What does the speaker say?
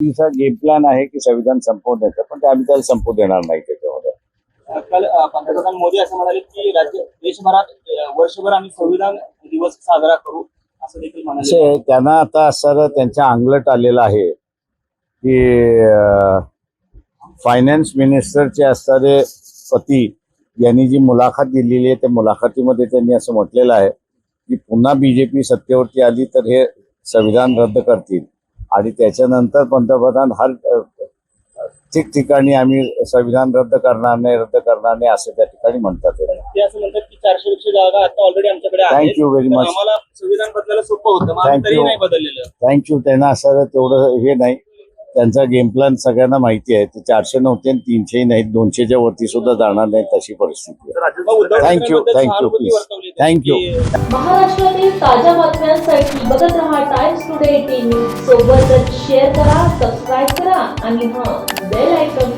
तिचा game plan आहे की संविधान संपवण्याचं पण ते आम्ही त्याला संपू देणार नाही त्याच्यामध्ये. काल पंतप्रधान मोदी असं म्हणाले की राज्य देशभरात वर्षभर आम्ही संविधान दिवस साजरा करू असं देखील म्हणाले. त्यांना आता असं त्यांच्या अंगलट आलेलं आहे की फायनान्स मिनिस्टरचे असणारे पती यांनी जी मुलाखत दिलेली आहे त्या मुलाखतीमध्ये त्यांनी असं म्हटलेलं आहे की पुन्हा बीजेपी सत्तेवरती आली तर हे संविधान रद्द करतील. आणि त्याच्यानंतर पंतप्रधान हर ठिकठिकाणी आम्ही संविधान रद्द करणार नाही रद्द करणार नाही असं त्या ठिकाणी म्हणतात ते. असं म्हणतात की चारशे पेक्षा जागा आता ऑलरेडी आमच्याकडे आहेत. Thank you very तर much. आम्हाला संविधान बदलायला सोपं होतं मग आम्ही Thank तरी you. नाही बदललेलं. थँक्यू त्यांना असं तेवढं हे नाही. त्यांचा गेम प्लॅन सगळ्यांना माहिती आहे. ते चारशे नव्हते आणि तीनशेही नाहीत. दोनशेच्या वरती सुद्धा जाणार नाही तशी परिस्थिती त्यांनी Thank you. की महाराष्ट्रातील ताज्या बातम्यांसाठी बघत रहा सोबतच शेअर करा सबस्क्राईब करा आणि हां बेल आयकॉन